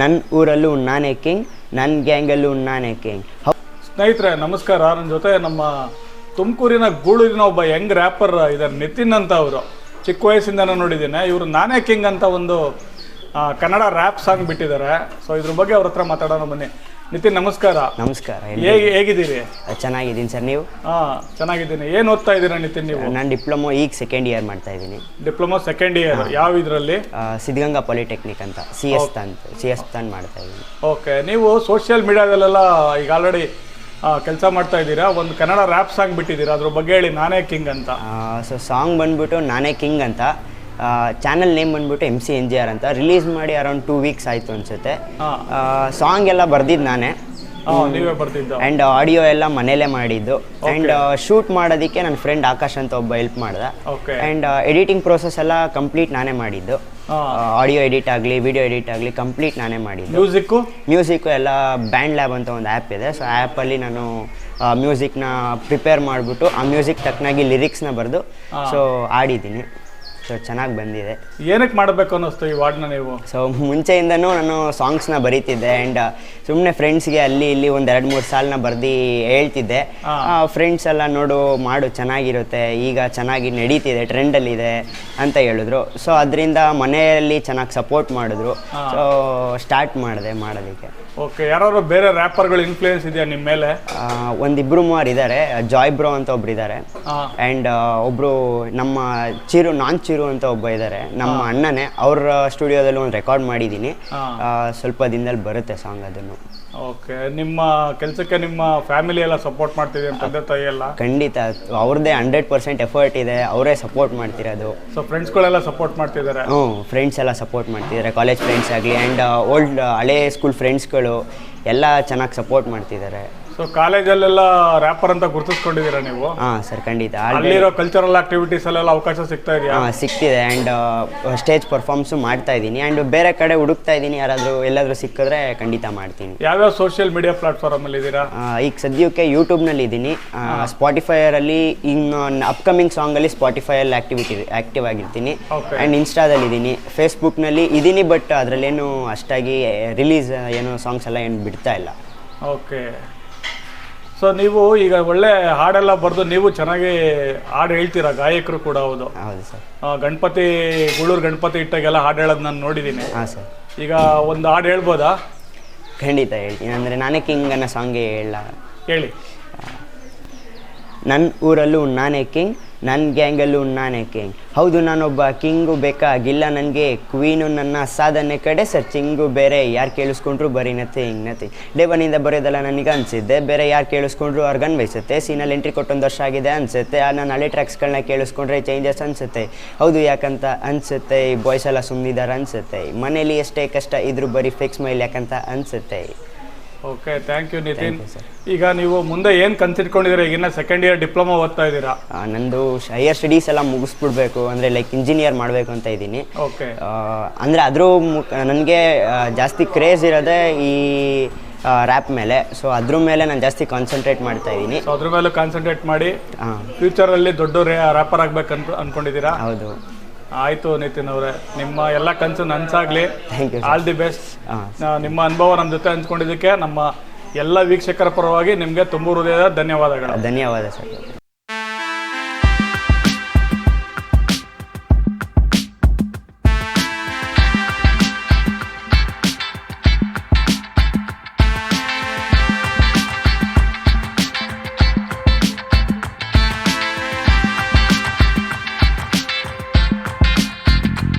ನನ್ನ ಊರಲ್ಲೂ ನಾನೇ ಕಿಂಗ್ ನನ್ನ ಗ್ಯಾಂಗಲ್ಲೂ ನಾನೇ ಕಿಂಗ್ ಸ್ನೇಹಿತರೆ, ನಮಸ್ಕಾರ. ನನ್ನ ಜೊತೆ ನಮ್ಮ ತುಮಕೂರಿನ ಗೂಳೂರಿನ ಒಬ್ಬ ಯಂಗ್ ರ್ಯಾಪರ್ ಇದ್ದಾರೆ ನಿತಿನ್ ಅಂತ ಅವರು. ಚಿಕ್ಕ ವಯಸ್ಸಿಂದನೂ ನೋಡಿದ್ದೀನಿ. ಇವರು ನಾನೇ ಕಿಂಗ್ ಅಂತ ಒಂದು ಕನ್ನಡ ರ್ಯಾಪ್ ಸಾಂಗ್ ಬಿಟ್ಟಿದ್ದಾರೆ. ಸೊ ಇದ್ರ ಬಗ್ಗೆ ಅವ್ರ ಹತ್ರ ಮಾತಾಡೋಣ ಬನ್ನಿ. ನಿತಿನ್ ನಮಸ್ಕಾರ. ನಮಸ್ಕಾರ ಹೇಗೆ ಹೇಗಿದ್ದೀರಿ? ಚೆನ್ನಾಗಿದ್ದೀನಿ ಸರ್ ನೀವು? ಹಾಂ ಚೆನ್ನಾಗಿದ್ದೀನಿ. ಏನು ಓದ್ತಾ ಇದ್ದೀರಾ ನಿತಿನ್ ನೀವು? ನಾನು ಡಿಪ್ಲೊಮೊ ಈಗ ಸೆಕೆಂಡ್ ಇಯರ್ ಮಾಡ್ತಾ ಇದ್ದೀನಿ. ಡಿಪ್ಲೊಮಾ ಸೆಕೆಂಡ್ ಇಯರ್ ಯಾವ ಇದರಲ್ಲಿ? ಸಿದ್ಧಗಂಗಾ ಪಾಲಿಟೆಕ್ನಿಕ್ ಅಂತ ಸಿ ಎಸ್ ತಾನ್ ಸಿ ಎಸ್ ತಾನ್ ಮಾಡ್ತಾ ಇದ್ದೀನಿ. ಓಕೆ. ನೀವು ಸೋಷಿಯಲ್ ಮೀಡಿಯಾದಲ್ಲೆಲ್ಲ ಈಗ ಆಲ್ರೆಡಿ ಕೆಲಸ ಮಾಡ್ತಾ ಇದ್ದೀರಾ? ಒಂದು ಕನ್ನಡ ರ್ಯಾಪ್ ಸಾಂಗ್ ಬಿಟ್ಟಿದ್ದೀರಾ? ಅದ್ರ ಬಗ್ಗೆ ಹೇಳಿ ನಾನೇ ಕಿಂಗ್ ಅಂತ. ಸೊ ಸಾಂಗ್ ಬಂದ್ಬಿಟ್ಟು ನಾನೇ ಕಿಂಗ್ ಅಂತ. ಚಾನಲ್ ನೇಮ್ ಬಂದ್ಬಿಟ್ಟು M C N G R ಅಂತ. ರಿಲೀಸ್ ಮಾಡಿ ಅರೌಂಡ್ ಟೂ ವೀಕ್ಸ್ ಆಯಿತು ಅನ್ಸುತ್ತೆ. ಸಾಂಗ್ ಎಲ್ಲ ಬರ್ದಿದ್ದು ನಾನೇ. ಆ್ಯಂಡ್ ಆಡಿಯೋ ಎಲ್ಲ ಮನೇಲೆ ಮಾಡಿದ್ದು. ಆ್ಯಂಡ್ ಶೂಟ್ ಮಾಡೋದಕ್ಕೆ ನನ್ನ ಫ್ರೆಂಡ್ ಆಕಾಶ್ ಅಂತ ಒಬ್ಬ ಹೆಲ್ಪ್ ಮಾಡ್ದೆ. ಆಂಡ್ ಆ್ಯಂಡ್ ಎಡಿಟಿಂಗ್ ಪ್ರೋಸೆಸ್ ಎಲ್ಲ ಕಂಪ್ಲೀಟ್ ನಾನೇ ಮಾಡಿದ್ದು. ಆಡಿಯೋ ಎಡಿಟ್ ಆಗಲಿ ವಿಡಿಯೋ ಎಡಿಟ್ ಆಗಲಿ ಕಂಪ್ಲೀಟ್ ನಾನೇ ಮಾಡಿದ್ದು. ಮ್ಯೂಸಿಕ್ಕು ಮ್ಯೂಸಿಕ್ಕು ಎಲ್ಲ ಬ್ಯಾಂಡ್ ಲ್ಯಾಬ್ ಅಂತ ಒಂದು ಆ್ಯಪ್ ಇದೆ. ಸೊ ಆ್ಯಪಲ್ಲಿ ನಾನು ಮ್ಯೂಸಿಕ್ನ ಪ್ರಿಪೇರ್ ಮಾಡಿಬಿಟ್ಟು ಆ ಮ್ಯೂಸಿಕ್ ತಕ್ಕನಾಗಿ ಲಿರಿಕ್ಸ್ನ ಬರೆದು ಸೊ ಆಡಿದ್ದೀನಿ. ಸೊ ಚೆನ್ನಾಗಿ ಬಂದಿದೆ. ಏನಕ್ಕೆ ಮಾಡಬೇಕು ಅನ್ನಿಸ್ತು ಈ ವಾರ್ಡ್ನ ನೀವು? ಸೊ ಮುಂಚೆಯಿಂದನೂ ನಾನು ಸಾಂಗ್ಸ್ನ ಬರೀತಿದ್ದೆ ಆ್ಯಂಡ್ ಸುಮ್ಮನೆ ಫ್ರೆಂಡ್ಸ್ಗೆ ಅಲ್ಲಿ ಇಲ್ಲಿ ಒಂದು ಎರಡು ಮೂರು ಸಾಲನ್ನ ಬರ್ದು ಹೇಳ್ತಿದ್ದೆ. ಫ್ರೆಂಡ್ಸ್ ಎಲ್ಲ ನೋಡು ಮಾಡು ಚೆನ್ನಾಗಿರುತ್ತೆ ಈಗ ಚೆನ್ನಾಗಿ ನಡೀತಿದೆ ಟ್ರೆಂಡಲ್ಲಿದೆ ಅಂತ ಹೇಳಿದ್ರು. ಸೊ ಅದರಿಂದ ಮನೆಯಲ್ಲಿ ಚೆನ್ನಾಗಿ ಸಪೋರ್ಟ್ ಮಾಡಿದ್ರು. ಸೊ ಸ್ಟಾರ್ಟ್ ಮಾಡಿದೆ ಮಾಡೋದಕ್ಕೆ. ಓಕೆ ಯಾರು ಬೇರೆ ರ್ಯಾಪರ್ಗಳು ಇನ್ಫ್ಲೂಯೆನ್ಸ್ ಇದೆಯಾ ನಿಮ್ಮ ಮೇಲೆ? ಆ, ಒಂದಿಬ್ರು ಮೂವರು ಇದ್ದಾರೆ ಜಾಯ್ ಬ್ರೋ ಅಂತ ಒಬ್ರು ಇದ್ದಾರೆ ಆ್ಯಂಡ್ ಒಬ್ಬರು ನಮ್ಮ ಚಿರು ನಾನ್ ಚಿರು ಅಂತ ಒಬ್ಬ ಇದ್ದಾರೆ ನಮ್ಮ ಅಣ್ಣನೇ ಅವ್ರ ಸ್ಟುಡಿಯೋದಲ್ಲಿ ಒಂದು ರೆಕಾರ್ಡ್ ಮಾಡಿದ್ದೀನಿ ಸ್ವಲ್ಪ ದಿನದಲ್ಲಿ ಬರುತ್ತೆ ಸಾಂಗ್ ಅದನ್ನು. ಓಕೆ ನಿಮ್ಮ ಕೆಲಸಕ್ಕೆ ನಿಮ್ಮ ಫ್ಯಾಮಿಲಿ ಎಲ್ಲ ಸಪೋರ್ಟ್ ಮಾಡ್ತಿದೆ ನಿಮ್ಮ ತಂದೆ ತಾಯಿ ಎಲ್ಲ? ಖಂಡಿತ ಅವ್ರದ್ದೇ ಹಂಡ್ರೆಡ್ ಪರ್ಸೆಂಟ್ ಎಫರ್ಟ್ ಇದೆ ಅವರೇ ಸಪೋರ್ಟ್ ಮಾಡ್ತಿರೋದು. ಸೊ ಫ್ರೆಂಡ್ಸ್ಗಳೆಲ್ಲ ಸಪೋರ್ಟ್ ಮಾಡ್ತಿದ್ದಾರೆ? ಹ್ಞೂ ಫ್ರೆಂಡ್ಸ್ ಎಲ್ಲ ಸಪೋರ್ಟ್ ಮಾಡ್ತಿದ್ದಾರೆ ಕಾಲೇಜ್ ಫ್ರೆಂಡ್ಸ್ ಆಗಲಿ ಆ್ಯಂಡ್ ಓಲ್ಡ್ ಹಳೆ ಸ್ಕೂಲ್ ಫ್ರೆಂಡ್ಸ್ಗಳು ಎಲ್ಲ ಚೆನ್ನಾಗಿ ಸಪೋರ್ಟ್ ಮಾಡ್ತಿದ್ದಾರೆ. ಸೊ ಕಾಲೇಜಲ್ಲೆಲ್ಲ ರ್ಯಾಪರ್ ಅಂತ ಗುರುತಿಸ್ಕೊಂಡಿದ್ದೀರಾ ನೀವು? ಹಾಂ ಸರ್ ಖಂಡಿತ. ಅಲ್ಲಿರೋ ಕಲ್ಚರಲ್ ಆಕ್ಟಿವಿಟೀಸ್ ಅಲ್ಲೆಲ್ಲ ಅವಕಾಶ ಸಿಗ್ತಾ ಇದೆಯಾ? ಹಾಂ ಸಿಗ್ತಿದೆ ಆ್ಯಂಡ್ ಸ್ಟೇಜ್ ಪರ್ಫಾರ್ಮ್ಸು ಮಾಡ್ತಾ ಇದ್ದೀನಿ. ಆ್ಯಂಡ್ ಬೇರೆ ಕಡೆ ಹುಡುಕ್ತಾ ಇದ್ದೀನಿ. ಯಾರಾದರೂ ಎಲ್ಲಾದರೂ ಸಿಕ್ಕಿದ್ರೆ ಖಂಡಿತ ಮಾಡ್ತೀನಿ. ಯಾವ್ಯಾವ ಸೋಷಿಯಲ್ ಮೀಡಿಯಾ ಪ್ಲಾಟ್ಫಾರ್ಮ್ ಅಲ್ಲಿ ಇದ್ದೀರಾ? ಆ, ಈಗ ಸದ್ಯಕ್ಕೆ ಯೂಟ್ಯೂಬ್ನಲ್ಲಿ ಇದ್ದೀನಿ. ಸ್ಪಾಟಿಫೈಯರಲ್ಲಿ ಇನ್ನು ಅಪ್ಕಮಿಂಗ್ ಸಾಂಗಲ್ಲಿ ಸ್ಪಾಟಿಫೈಯಲ್ಲಿ ಆಕ್ಟಿವಿಟಿ ಆ್ಯಕ್ಟಿವ್ ಆಗಿರ್ತೀನಿ. Okay. ಆ್ಯಂಡ್ ಇನ್ಸ್ಟಾದಲ್ಲಿ ಇದ್ದೀನಿ. ಫೇಸ್ಬುಕ್ನಲ್ಲಿ ಇದ್ದೀನಿ ಬಟ್ ಅದರಲ್ಲೇನು ಅಷ್ಟಾಗಿ ರಿಲೀಸ್ ಏನು ಸಾಂಗ್ಸ್ ಎಲ್ಲ ಏನು ಬಿಡ್ತಾ ಇಲ್ಲ. ಓಕೆ ಸೊ ನೀವು ಈಗ ಒಳ್ಳೆ ಹಾಡೆಲ್ಲ ಬರೆದು ನೀವು ಚೆನ್ನಾಗಿ ಹಾಡು ಹೇಳ್ತೀರಾ? ಗಾಯಕರು ಕೂಡ ಹೌದು. ಹೌದು ಸರ್. ಆ, ಗಣಪತಿ ಗುಳೂರು ಗಣಪತಿ ಇಟ್ಟಾಗೆಲ್ಲ ಹಾಡು ಹೇಳೋದು ನಾನು ನೋಡಿದ್ದೀನಿ ಹಾಂ ಸರ್. ಈಗ ಒಂದು ಹಾಡು ಹೇಳ್ಬೋದಾ? ಖಂಡಿತ ಹೇಳ್ತೀನಿ ಅಂದರೆ ನಾನೇ ಕಿಂಗ್ ಅನ್ನೋ ಸಾಂಗೇ ಹೇಳ ಹೇಳಿ. ನನ್ನ ಊರಲ್ಲೂ ನಾನೇ ಕಿಂಗ್. ನನ್ನ ಗ್ಯಾಂಗಲ್ಲೂ ನಾನೇ ಕಿಂಗ್. ಹೌದು, ನಾನೊಬ್ಬ ಕಿಂಗು ಬೇಕಾಗಿಲ್ಲ ನನಗೆ. ಕ್ವೀನು ನನ್ನ ಸಾಧನೆ ಕಡೆ ಸರ್ಚಿಂಗು ಬೇರೆ ಯಾರು ಕೇಳಿಸ್ಕೊಂಡ್ರು ಬರೀ ನಥಿಂಗ್ ನಥಿಂಗ್. ಡೇವನಿಂದ ಬರೋದಲ್ಲ ನನಗೆ ಅನಿಸಿದ್ದೆ. ಬೇರೆ ಯಾರು ಕೇಳಿಸ್ಕೊಂಡ್ರು ಅವ್ರಿಗೆ ಅನ್ವಯಿಸುತ್ತೆ. ಸೀನಲ್ಲಿ ಎಂಟ್ರಿ ಕೊಟ್ಟೊಂದು ವರ್ಷ ಆಗಿದೆ ಅನಿಸುತ್ತೆ. ನಾನು ಹಳೆ ಟ್ರ್ಯಾಕ್ಸ್ಗಳನ್ನ ಕೇಳಿಸ್ಕೊಂಡ್ರೆ ಚೇಂಜಸ್ ಅನಿಸುತ್ತೆ. ಹೌದು, ಯಾಕಂತ ಅನಿಸುತ್ತೆ. ಈ ಬಾಯ್ಸ್ ಎಲ್ಲ ಸುಮ್ಮನಿದ್ದಾರೆ ಅನಿಸುತ್ತೆ. ಮನೇಲಿ ಎಷ್ಟೇ ಕಷ್ಟ ಇದ್ರೂ ಬರೀ ಫಿಕ್ಸ್ ಮೈಲ್ ಯಾಕಂತ ಅನಿಸುತ್ತೆ. Okay thank you Nitin. ಈಗ ನೀವು ಮುಂದೆ ಏನು ಕನ್ಸಿಟ್ಕೊಂಡಿದ್ದೀರಾ? ಈಗಿನ ಸೆಕೆಂಡ್ ಇಯರ್ ಡಿಪ್ಲೊಮಾ ಓದ್ತಾ ಇದ್ದೀರಾ? ನಂದು ಹೈಯರ್ ಸ್ಟಡೀಸ್ ಎಲ್ಲ ಮುಗಿಸ್ಬಿಡ್ಬೇಕು ಅಂದರೆ ಲೈಕ್ ಇಂಜಿನಿಯರ್ ಮಾಡಬೇಕು ಅಂತ ಇದ್ದೀನಿ. ಓಕೆ ಅಂದರೆ ಅದ್ರ ನನಗೆ ಜಾಸ್ತಿ ಕ್ರೇಜ್ ಇರೋದೇ ಈ ರ್ಯಾಪ್ ಮೇಲೆ. ಸೊ ಅದ್ರ ಮೇಲೆ ನಾನು ಜಾಸ್ತಿ ಕಾನ್ಸಂಟ್ರೇಟ್ ಮಾಡ್ತಾ ಇದ್ದೀನಿ. ಸೊ ಅದ್ರ ಮೇಲೆ ಕಾನ್ಸಂಟ್ರೇಟ್ ಮಾಡಿ ಫ್ಯೂಚರಲ್ಲಿ ದೊಡ್ಡ ರ್ಯಾಪರ್ ಆಗ್ಬೇಕು ಅನ್ಕೊ ಅನ್ಕೊಂಡಿದ್ದೀರಾ? ಹೌದು. ಆಯ್ತು ನಿತಿನ್ ಅವರೇ. ನಿಮ್ಮ ಎಲ್ಲ ಕನಸು ನನ್ಸಾಗ್ಲಿ. Thank you all the best ನಿಮ್ಮ ಅನುಭವ ನಮ್ಮ ಜೊತೆ ಹಂಚ್ಕೊಂಡಿದ್ದಕ್ಕೆ ನಮ್ಮ ಎಲ್ಲ ವೀಕ್ಷಕರ ಪರವಾಗಿ ನಿಮಗೆ ತುಂಬ ಹೃದಯದ ಧನ್ಯವಾದಗಳು. ಧನ್ಯವಾದ ಸರ್